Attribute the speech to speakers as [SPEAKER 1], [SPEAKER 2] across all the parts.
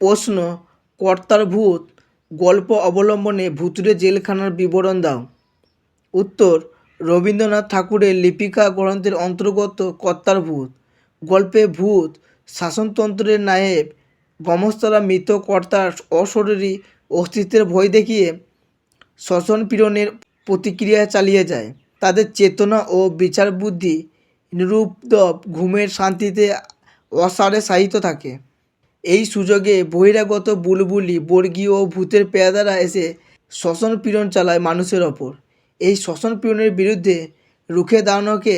[SPEAKER 1] প্রশ্ন, কর্তার ভূত, গল্প অবলম্বনে ভুতুড়ে জেলখানার বিবরণ দাও। উত্তর, রবীন্দ্রনাথ ঠাকুরের লিপিকা গ্রন্থের অন্তর্গত কর্তার ভূত, গল্পে ভূত, শাসনতন্ত্রের নায়েব গমস্তরা মৃত কর্তার অশরীরী অস্তিত্বের ভয় দেখিয়ে শ্বসন পীড়নের প্রতিক্রিয়া চালিয়ে যায়। তাদের চেতনা ও বিচার বুদ্ধি নিরুপদ্রব ঘুমের শান্তিতে অসারে সাহিত্য থাকে। এই সুযোগে বহিরাগত বুলবুলি বর্গীয় ও ভূতের পেয়াদারা এসে শ্বসন পীড়ন চালায় মানুষের ওপর। এই শ্বসন পীড়নের বিরুদ্ধে রুখে দাঁড়ানোকে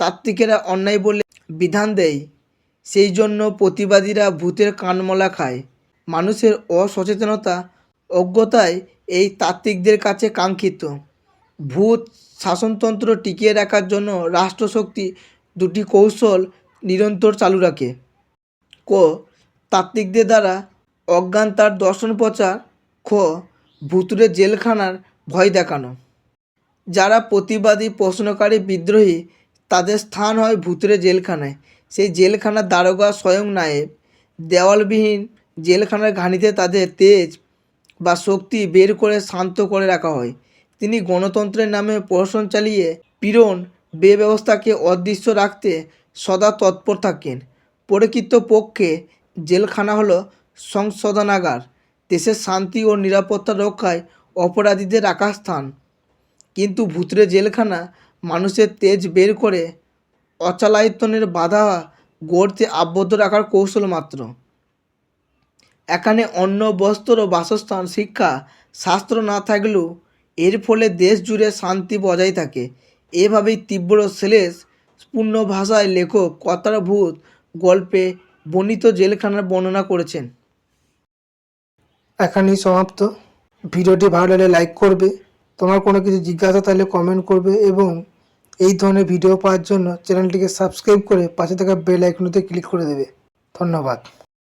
[SPEAKER 1] তাত্ত্বিকেরা অন্যায় বলে বিধান দেয়। সেই জন্য প্রতিবাদীরা ভূতের কানমলা খায়। মানুষের অসচেতনতা অজ্ঞতায় এই তাত্ত্বিকদের কাছে কাঙ্ক্ষিত। ভূত শাসনতন্ত্র টিকিয়ে রাখার জন্য রাষ্ট্রশক্তি দুটি কৌশল নিরন্তর চালু রাখে। ক তাত্ত্বিকদের দ্বারা অজ্ঞান তার দর্শন প্রচার, খ ভুতুরে জেলখানার ভয় দেখানো। যারা প্রতিবাদী, প্রশ্নকারী বিদ্রোহী, তাদের স্থান হয় ভুতুরে জেলখানায়। সেই জেলখানার দারোগা স্বয়ং নায়েব। দেওয়ালবিহীন জেলখানার ঘানিতে তাদের তেজ বা শক্তি বের করে শান্ত করে রাখা হয়। তিনি গণতন্ত্রের নামে প্রশাসন চালিয়ে পীড়ন ব্যবস্থাকে অদৃশ্য রাখতে সদা তৎপর থাকেন। প্রকৃত পক্ষে জেলখানা হলো সংশোধনাগার, দেশের শান্তি ও নিরাপত্তা রক্ষায় অপরাধীদের রাখার স্থান। কিন্তু ভুতুরে জেলখানা মানুষের তেজ বের করে অচালায়তনের বাধা গড়তে আবদ্ধ রাখার কৌশল মাত্র। এখানে অন্য বস্ত্র ও বাসস্থান, শিক্ষা, শাস্ত্র না থাকলেও এর ফলে দেশ জুড়ে শান্তি বজায় থাকে। এভাবেই তীব্র শ্লেষ পূর্ণ ভাষায় লেখক কতার ভূত, গল্পে বর্ণিত জেলখানার বর্ণনা করেছেন। এখানেই সমাপ্ত। ভিডিওটি ভালো লাগলে লাইক করবে। তোমার কোনো কিছু জিজ্ঞাসা তাহলে কমেন্ট করবে এবং এই ধরনের ভিডিও পাওয়ার জন্য চ্যানেলটিকে সাবস্ক্রাইব করে পাশে থাকা বেল আইকনতে ক্লিক করে দেবে। ধন্যবাদ।